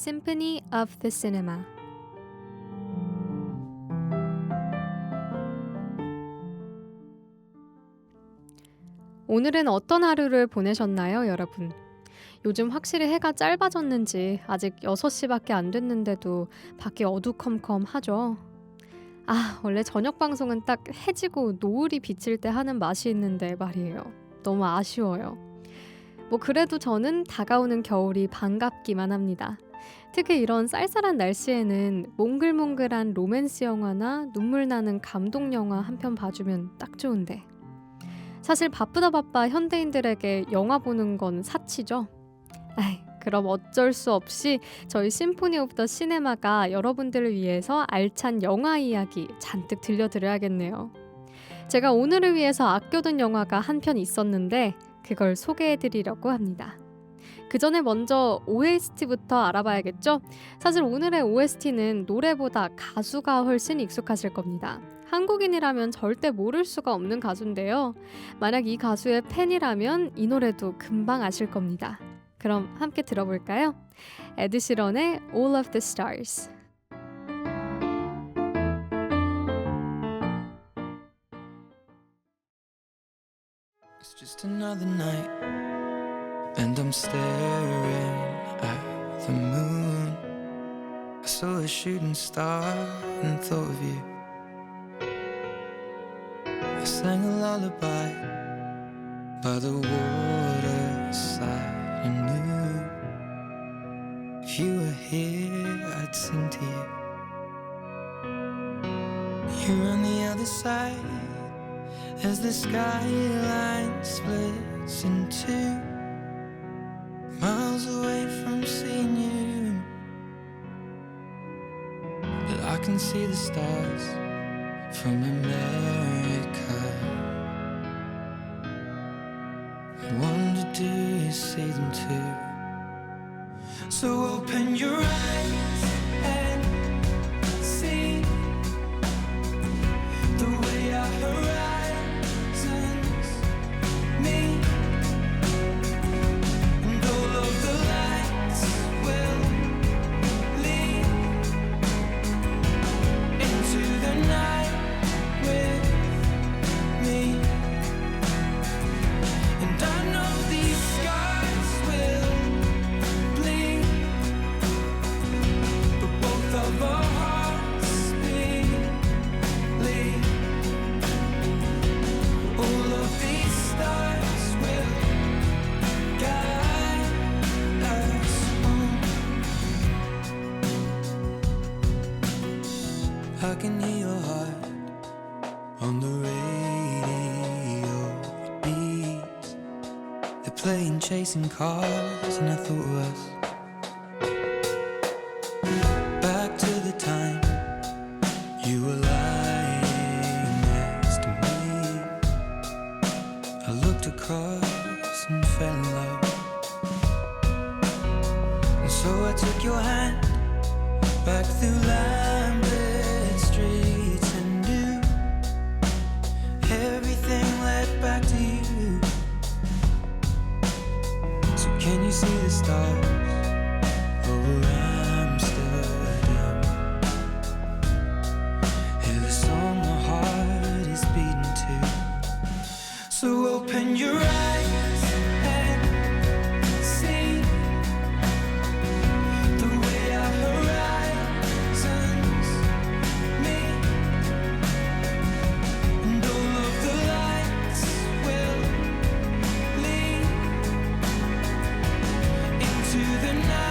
Symphony of the Cinema 오늘은 어떤 하루를 보내셨나요, 여러분? 요즘 확실히 해가 짧아졌는지 아직 6시밖에 안 됐는데도 밖이 어두컴컴하죠. 아, 원래 저녁 방송은 딱 해지고 노을이 비칠 때 하는 맛이 있는데 말이에요. 너무 아쉬워요. 뭐 그래도 저는 다가오는 겨울이 반갑기만 합니다. 특히 이런 쌀쌀한 날씨에는 몽글몽글한 로맨스 영화나 눈물 나는 감동 영화 한 편 봐주면 딱 좋은데. 사실 바쁘다 바빠 현대인들에게 영화 보는 건 사치죠. 아이, 그럼 어쩔 수 없이 저희 심포니 오브 더 시네마가 여러분들을 위해서 알찬 영화 이야기 잔뜩 들려드려야겠네요. 제가 오늘을 위해서 아껴둔 영화가 한 편 있었는데 그걸 소개해드리려고 합니다. 그 전에 먼저 OST부터 알아봐야겠죠? 사실 오늘의 OST는 노래보다 가수가 훨씬 익숙하실 겁니다. 한국인이라면 절대 모를 수가 없는 가수인데요. 만약 이 가수의 팬이라면 이 노래도 금방 아실 겁니다. 그럼 함께 들어볼까요? 에드시런의 All of the Stars. And I'm staring at the moon. I saw a shooting star and thought of you. I sang a lullaby by the waterside. I knew if you were here, I'd sing to you. You're on the other side as the skyline splits in two. See the stars from America. I wonder, do you see them too? So open your eyes chasing cars, and I thought of us. Back to the time you were lying next to me. I looked across and fell in love. And so I took your hand back through Lambeth tonight.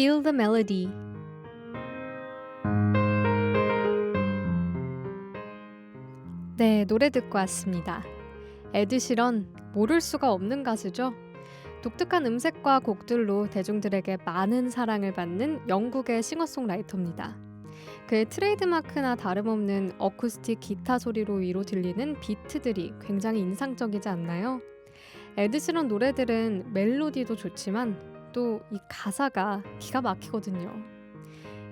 Feel the melody. 네, 노래 듣고 왔습니다. 에드시런 모를 수가 없는 가수죠. 독특한 음색과 곡들로 대중들에게 많은 사랑을 받는 영국의 싱어송라이터입니다. 그의 트레이드마크나 다름없는 어쿠스틱 기타 소리로 위로 들리는 비트들이 굉장히 인상적이지 않나요? 에드시런 노래들은 멜로디도 좋지만 또 이 가사가 기가 막히거든요.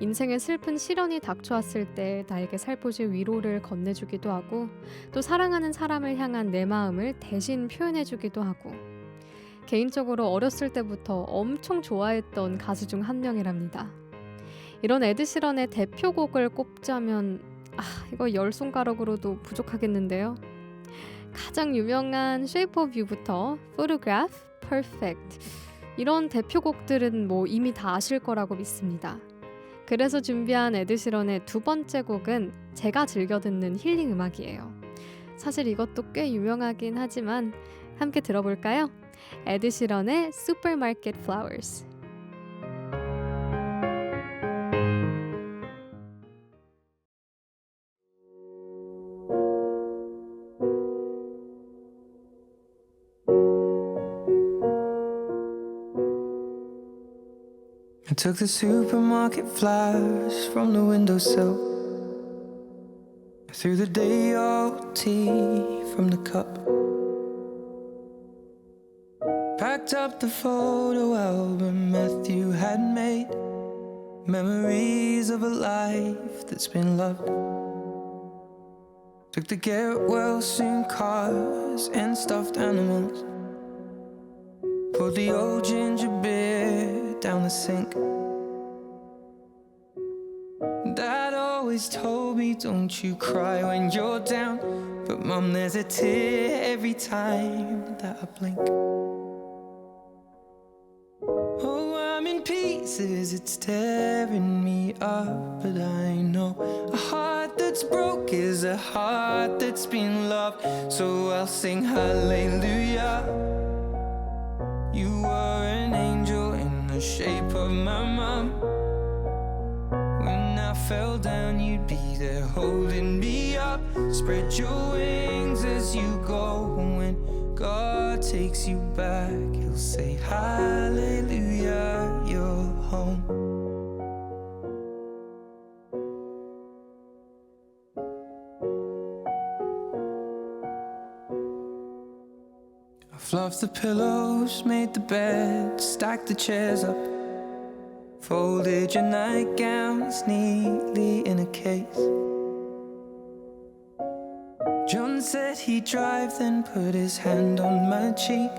인생의 슬픈 시련이 닥쳐왔을 때 나에게 살포시 위로를 건네주기도 하고 또 사랑하는 사람을 향한 내 마음을 대신 표현해주기도 하고 개인적으로 어렸을 때부터 엄청 좋아했던 가수 중 한 명이랍니다. 이런 에드시런의 대표곡을 꼽자면 아 이거 열 손가락으로도 부족하겠는데요. 가장 유명한 Shape of You부터 Photograph, Perfect 이런 대표곡들은 뭐 이미 다 아실 거라고 믿습니다. 그래서 준비한 에드시런의 두 번째 곡은 제가 즐겨 듣는 힐링 음악이에요. 사실 이것도 꽤 유명하긴 하지만 함께 들어볼까요? 에드시런의 Supermarket Flowers. Took the supermarket flowers from the windowsill. I threw the day old tea from the cup. Packed up the photo album Matthew had made. Memories of a life that's been loved. Took the get well soon cars and stuffed animals. Poured the old ginger beer down the sink. Dad always told me, don't you cry when you're down. But mum, there's a tear every time that I blink. Oh, I'm in pieces, it's tearing me up. But I know a heart that's broke is a heart that's been loved. So I'll sing hallelujah. The shape of my mom. When I fell down, you'd be there holding me up. Spread your wings as you go. When God takes you back, He'll say, Hallelujah, fluffed the pillows, made the bed, stacked the chairs up. Folded your nightgowns neatly in a case. John said he'd drive, then put his hand on my cheek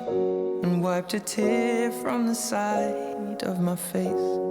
and wiped a tear from the side of my face.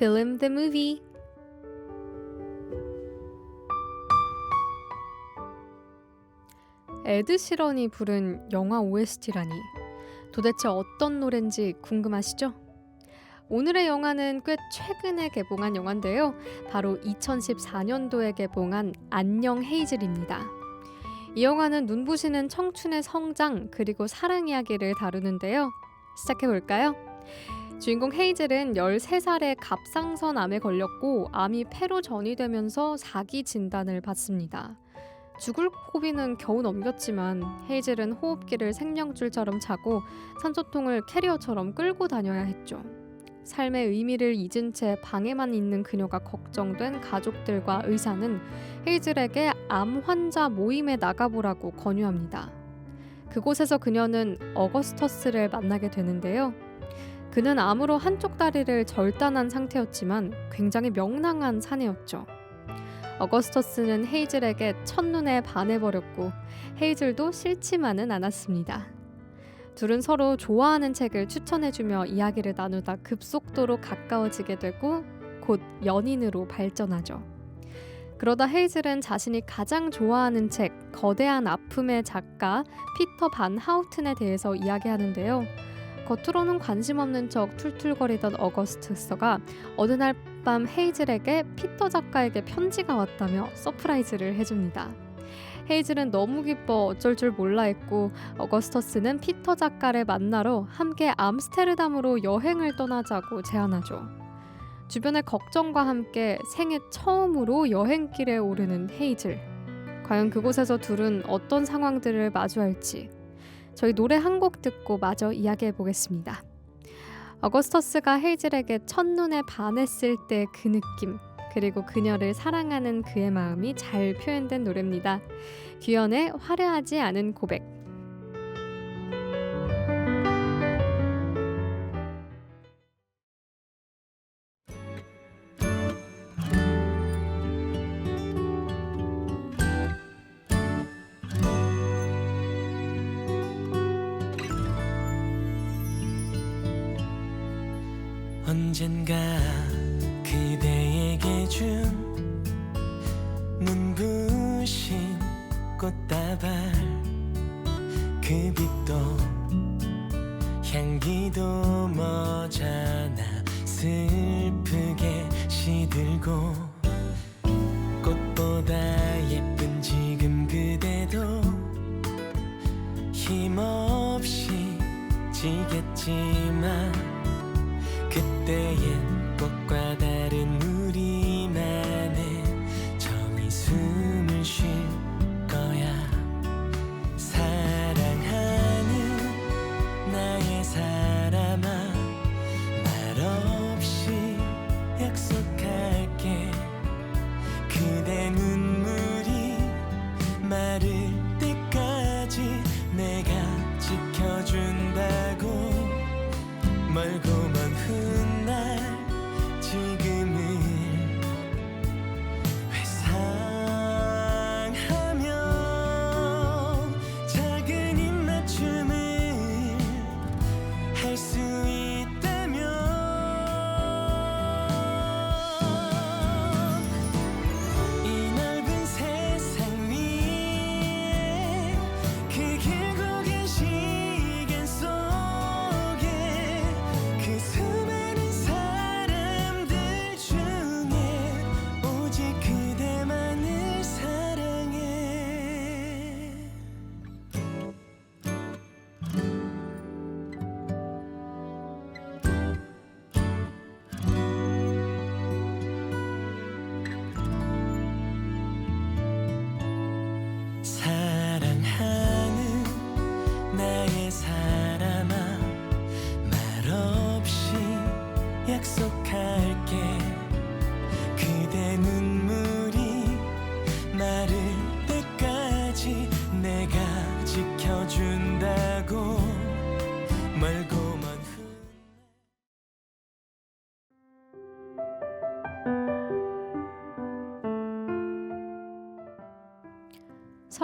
Film the movie. 에드 시런이 부른 영화 OST라니 도대체 어떤 노래인지 궁금하시죠? 오늘의 영화는 꽤 최근에 개봉한 영화인데요. 바로 2014년도에 개봉한 안녕 헤이즐입니다. 이 영화는 눈부시는 청춘의 성장 그리고 사랑 이야기를 다루는데요. 시작해 볼까요? 주인공 헤이즐은 13살에 갑상선 암에 걸렸고 암이 폐로 전이되면서 사기 진단을 받습니다. 죽을 고비는 겨우 넘겼지만 헤이즐은 호흡기를 생명줄처럼 차고 산소통을 캐리어처럼 끌고 다녀야 했죠. 삶의 의미를 잊은 채 방에만 있는 그녀가 걱정된 가족들과 의사는 헤이즐에게 암 환자 모임에 나가보라고 권유합니다. 그곳에서 그녀는 어거스터스를 만나게 되는데요. 그는 암으로 한쪽 다리를 절단한 상태였지만 굉장히 명랑한 사내였죠. 어거스터스는 헤이즐에게 첫눈에 반해버렸고 헤이즐도 싫지만은 않았습니다. 둘은 서로 좋아하는 책을 추천해주며 이야기를 나누다 급속도로 가까워지게 되고 곧 연인으로 발전하죠. 그러다 헤이즐은 자신이 가장 좋아하는 책 거대한 아픔의 작가 피터 반 하우튼에 대해서 이야기하는데요. 겉으로는 관심 없는 척 툴툴거리던 어거스트서가 어느 날 밤 헤이즐에게 피터 작가에게 편지가 왔다며 서프라이즈를 해줍니다. 헤이즐은 너무 기뻐 어쩔 줄 몰라 했고 어거스터스는 피터 작가를 만나러 함께 암스테르담으로 여행을 떠나자고 제안하죠. 주변의 걱정과 함께 생애 처음으로 여행길에 오르는 헤이즐. 과연 그곳에서 둘은 어떤 상황들을 마주할지 저희 노래 한 곡 듣고 마저 이야기해 보겠습니다. 어거스터스가 헤이즐에게 첫눈에 반했을 때 그 느낌 그리고 그녀를 사랑하는 그의 마음이 잘 표현된 노래입니다. 규현의 화려하지 않은 고백 언젠가 그대에게 준 눈부신 꽃다발 그 빛도 향기도 머잖아 슬프게 시들고 꽃보다 예쁜 지금 그대도 힘없이 지겠지만 그때엔 꽃과 다른 우리만의 정이 숨을 쉴 거야. 사랑하는 나의 사람아 말없이 약속할게. 그대 눈물이 마를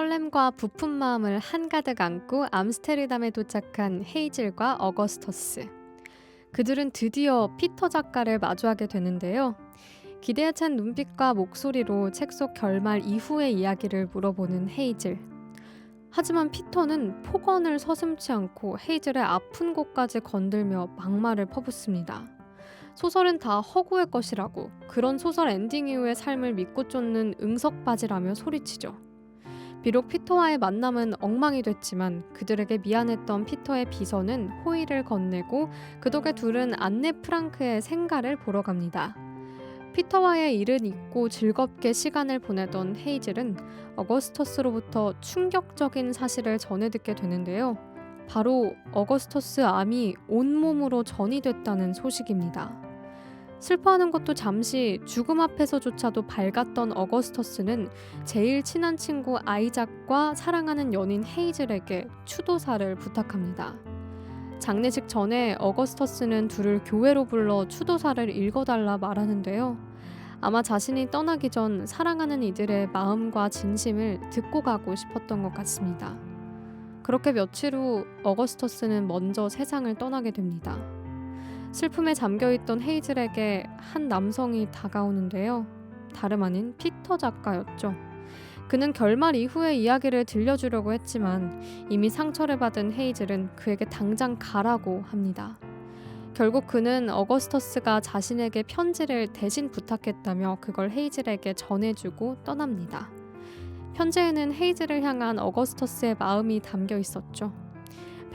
설렘과 부푼 마음을 한가득 안고 암스테르담에 도착한 헤이즐과 어거스터스. 그들은 드디어 피터 작가를 마주하게 되는데요. 기대에 찬 눈빛과 목소리로 책 속 결말 이후의 이야기를 물어보는 헤이즐. 하지만 피터는 폭언을 서슴지 않고 헤이즐의 아픈 곳까지 건들며 막말을 퍼붓습니다. 소설은 다 허구의 것이라고 그런 소설 엔딩 이후의 삶을 믿고 쫓는 응석바지라며 소리치죠. 비록 피터와의 만남은 엉망이 됐지만 그들에게 미안했던 피터의 비서는 호의를 건네고 그 덕에 둘은 안네 프랑크의 생가를 보러 갑니다. 피터와의 일은 잊고 즐겁게 시간을 보내던 헤이즐은 어거스터스로부터 충격적인 사실을 전해 듣게 되는데요. 바로 어거스터스 암이 온몸으로 전이 됐다는 소식입니다. 슬퍼하는 것도 잠시 죽음 앞에서조차도 밝았던 어거스터스는 제일 친한 친구 아이작과 사랑하는 연인 헤이즐에게 추도사를 부탁합니다. 장례식 전에 어거스터스는 둘을 교회로 불러 추도사를 읽어달라 말하는데요. 아마 자신이 떠나기 전 사랑하는 이들의 마음과 진심을 듣고 가고 싶었던 것 같습니다. 그렇게 며칠 후 어거스터스는 먼저 세상을 떠나게 됩니다. 슬픔에 잠겨있던 헤이즐에게 한 남성이 다가오는데요. 다름 아닌 피터 작가였죠. 그는 결말 이후의 이야기를 들려주려고 했지만 이미 상처를 받은 헤이즐은 그에게 당장 가라고 합니다. 결국 그는 어거스터스가 자신에게 편지를 대신 부탁했다며 그걸 헤이즐에게 전해주고 떠납니다. 편지에는 헤이즐을 향한 어거스터스의 마음이 담겨 있었죠.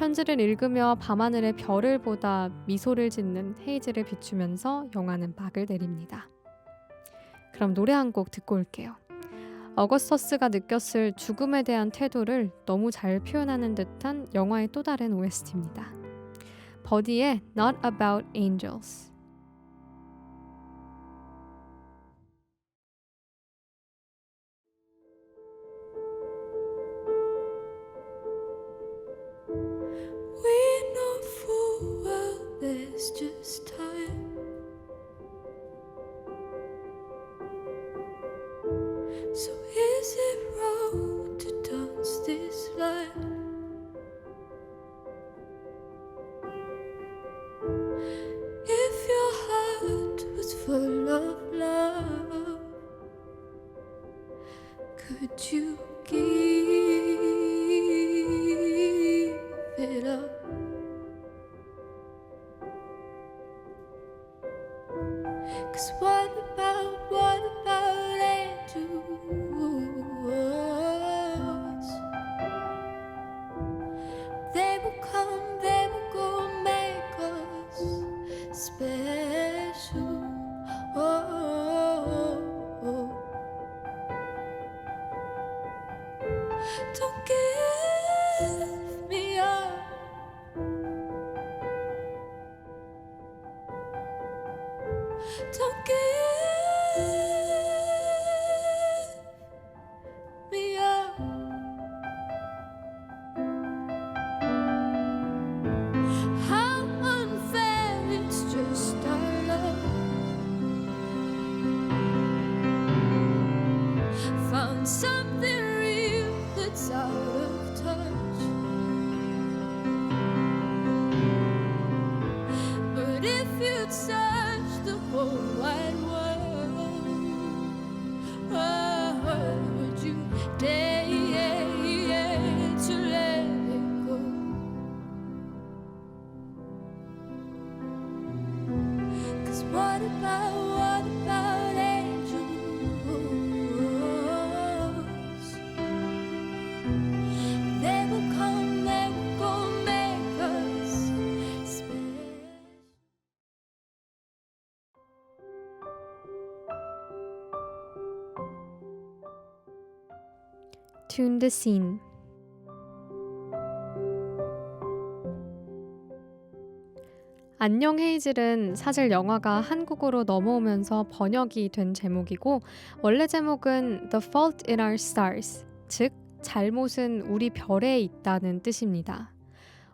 편지를 읽으며 밤하늘의 별을 보다 미소를 짓는 헤이즐을 비추면서 영화는 막을 내립니다. 그럼 노래 한 곡 듣고 올게요. 어거스터스가 느꼈을 죽음에 대한 태도를 너무 잘 표현하는 듯한 영화의 또 다른 OST입니다. 버디의 Not About Angels. Cause what about, what about? They Tune the scene. 안녕 헤이즐은 사실 영화가 한국어로 넘어오면서 번역이 된 제목이고 원래 제목은 The Fault in Our Stars, 즉 잘못은 우리 별에 있다는 뜻입니다.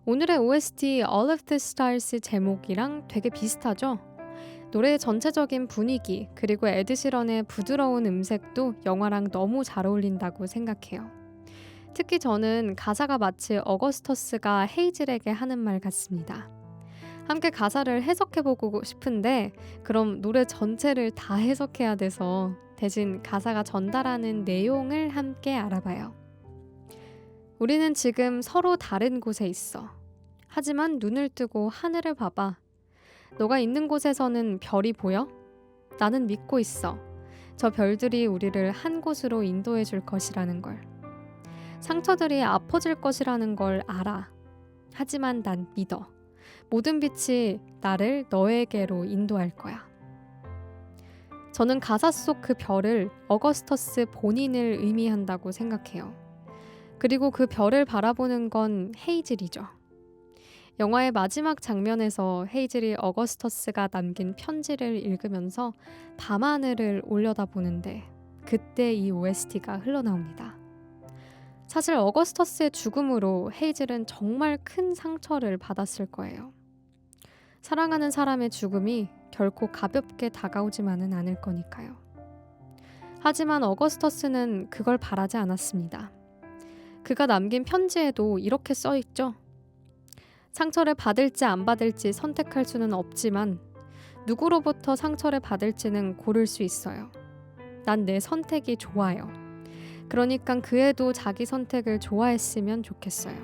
오늘의 OST All of the Stars 제목이랑 되게 비슷하죠? 노래의 전체적인 분위기 그리고 에드시런의 부드러운 음색도 영화랑 너무 잘 어울린다고 생각해요. 특히 저는 가사가 마치 어거스터스가 헤이즐에게 하는 말 같습니다. 함께 가사를 해석해보고 싶은데 그럼 노래 전체를 다 해석해야 돼서 대신 가사가 전달하는 내용을 함께 알아봐요. 우리는 지금 서로 다른 곳에 있어. 하지만 눈을 뜨고 하늘을 봐봐. 너가 있는 곳에서는 별이 보여? 나는 믿고 있어. 저 별들이 우리를 한 곳으로 인도해 줄 것이라는 걸. 상처들이 아파질 것이라는 걸 알아. 하지만 난 믿어. 모든 빛이 나를 너에게로 인도할 거야. 저는 가사 속 그 별을 어거스터스 본인을 의미한다고 생각해요. 그리고 그 별을 바라보는 건 헤이즐이죠. 영화의 마지막 장면에서 헤이즐이 어거스터스가 남긴 편지를 읽으면서 밤하늘을 올려다보는데 그때 이 OST가 흘러나옵니다. 사실 어거스터스의 죽음으로 헤이즐은 정말 큰 상처를 받았을 거예요. 사랑하는 사람의 죽음이 결코 가볍게 다가오지만은 않을 거니까요. 하지만 어거스터스는 그걸 바라지 않았습니다. 그가 남긴 편지에도 이렇게 써 있죠. 상처를 받을지 안 받을지 선택할 수는 없지만 누구로부터 상처를 받을지는 고를 수 있어요. 난 내 선택이 좋아요. 그러니까 그 애도 자기 선택을 좋아했으면 좋겠어요.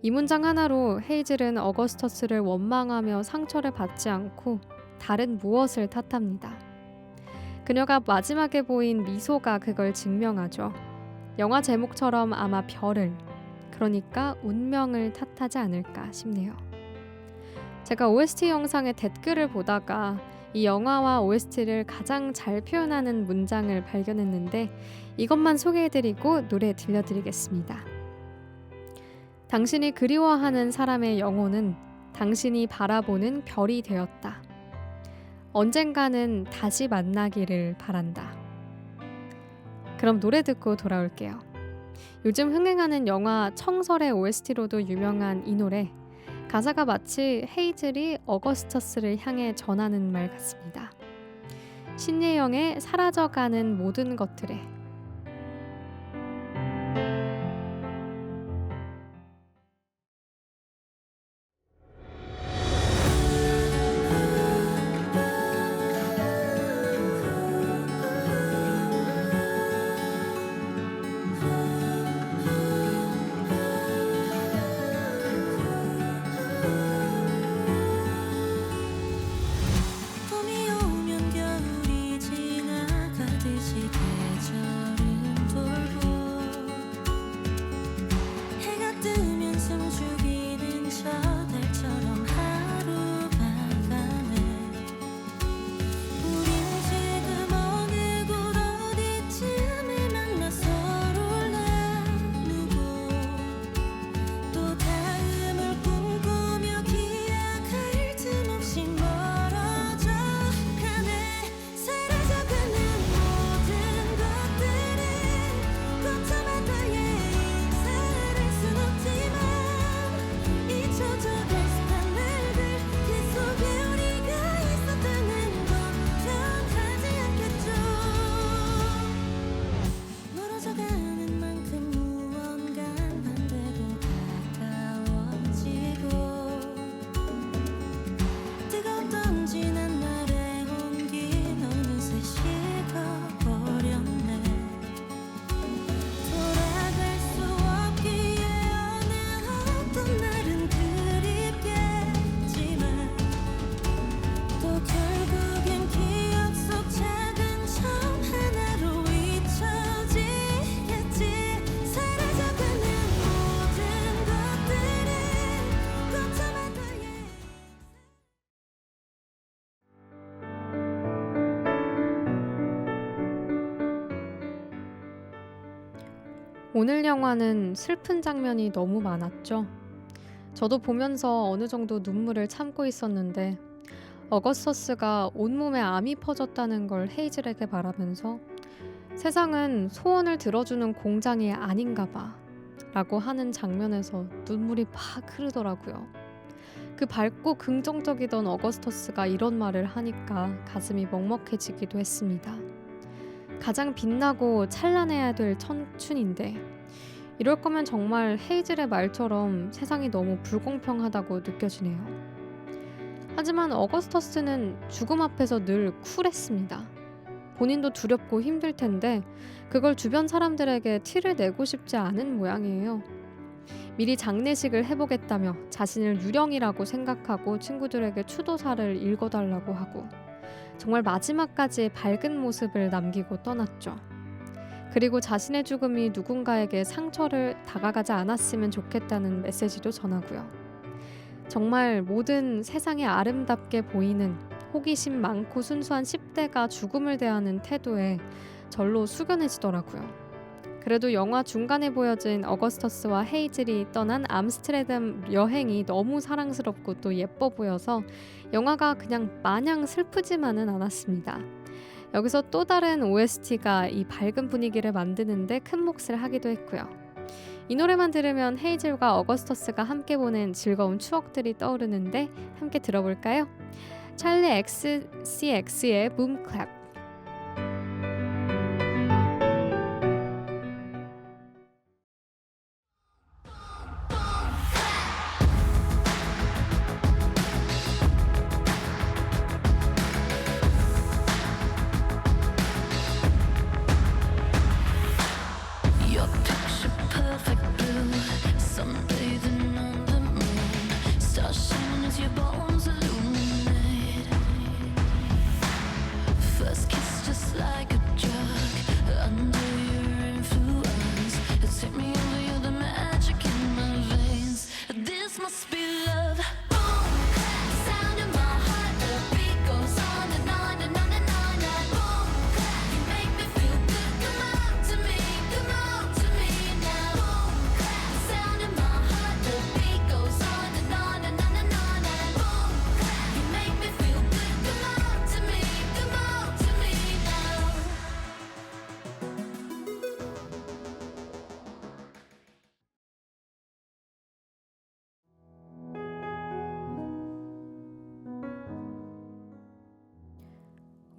이 문장 하나로 헤이즐은 어거스터스를 원망하며 상처를 받지 않고 다른 무엇을 탓합니다. 그녀가 마지막에 보인 미소가 그걸 증명하죠. 영화 제목처럼 아마 별을, 그러니까 운명을 탓하지 않을까 싶네요. 제가 OST 영상의 댓글을 보다가 이 영화와 OST를 가장 잘 표현하는 문장을 발견했는데 이것만 소개해드리고 노래 들려드리겠습니다. 당신이 그리워하는 사람의 영혼은 당신이 바라보는 별이 되었다. 언젠가는 다시 만나기를 바란다. 그럼 노래 듣고 돌아올게요. 요즘 흥행하는 영화 청설의 OST로도 유명한 이 노래. 가사가 마치 헤이즐이 어거스터스를 향해 전하는 말 같습니다. 신예영의 사라져가는 모든 것들에 오늘 영화는 슬픈 장면이 너무 많았죠. 저도 보면서 어느 정도 눈물을 참고 있었는데 어거스터스가 온몸에 암이 퍼졌다는 걸 헤이즐에게 말하면서 세상은 소원을 들어주는 공장이 아닌가 봐 라고 하는 장면에서 눈물이 막 흐르더라고요. 그 밝고 긍정적이던 어거스터스가 이런 말을 하니까 가슴이 먹먹해지기도 했습니다. 가장 빛나고 찬란해야 될 청춘인데 이럴 거면 정말 헤이즐의 말처럼 세상이 너무 불공평하다고 느껴지네요. 하지만 어거스터스는 죽음 앞에서 늘 쿨했습니다. 본인도 두렵고 힘들 텐데 그걸 주변 사람들에게 티를 내고 싶지 않은 모양이에요. 미리 장례식을 해보겠다며 자신을 유령이라고 생각하고 친구들에게 추도사를 읽어달라고 하고 정말 마지막까지 밝은 모습을 남기고 떠났죠. 그리고 자신의 죽음이 누군가에게 상처를 다가가지 않았으면 좋겠다는 메시지도 전하고요. 정말 모든 세상에 아름답게 보이는 호기심 많고 순수한 10대가 죽음을 대하는 태도에 절로 숙연해지더라고요. 그래도 영화 중간에 보여진 어거스터스와 헤이즐이 떠난 암스테르담 여행이 너무 사랑스럽고 또 예뻐 보여서 영화가 그냥 마냥 슬프지만은 않았습니다. 여기서 또 다른 OST가 이 밝은 분위기를 만드는데 큰 몫을 하기도 했고요. 이 노래만 들으면 헤이즐과 어거스터스가 함께 보낸 즐거운 추억들이 떠오르는데 함께 들어볼까요? 찰리 XCX의 붐클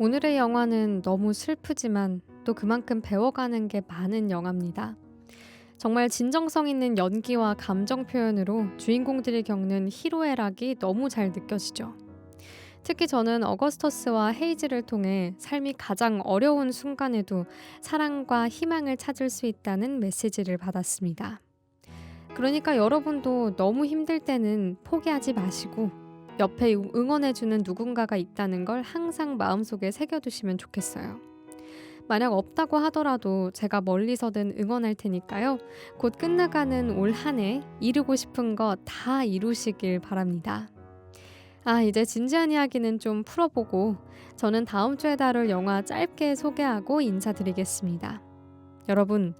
오늘의 영화는 너무 슬프지만 또 그만큼 배워가는 게 많은 영화입니다. 정말 진정성 있는 연기와 감정 표현으로 주인공들이 겪는 희로애락이 너무 잘 느껴지죠. 특히 저는 어거스터스와 헤이즈를 통해 삶이 가장 어려운 순간에도 사랑과 희망을 찾을 수 있다는 메시지를 받았습니다. 그러니까 여러분도 너무 힘들 때는 포기하지 마시고 옆에 응원해주는 누군가가 있다는 걸 항상 마음속에 새겨두시면 좋겠어요. 만약 없다고 하더라도 제가 멀리서든 응원할 테니까요. 곧 끝나가는 올 한 해 이루고 싶은 거 다 이루시길 바랍니다. 아, 이제 진지한 이야기는 좀 풀어보고 저는 다음 주에 다룰 영화 짧게 소개하고 인사드리겠습니다. 여러분,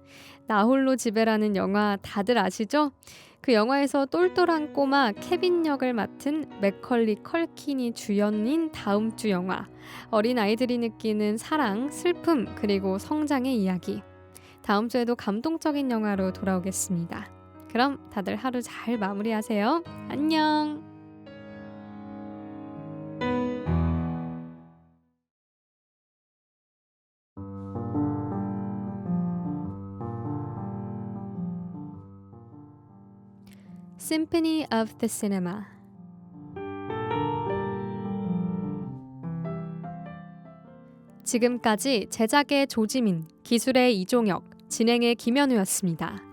나 홀로 집에라는 영화 다들 아시죠? 그 영화에서 똘똘한 꼬마 케빈 역을 맡은 맥컬리 컬킨이 주연인 다음 주 영화 어린 아이들이 느끼는 사랑, 슬픔 그리고 성장의 이야기 다음 주에도 감동적인 영화로 돌아오겠습니다. 그럼 다들 하루 잘 마무리하세요. 안녕. Symphony of the Cinema 지금까지 제작의 조지민, 기술의 이종혁, 진행의 김현우였습니다.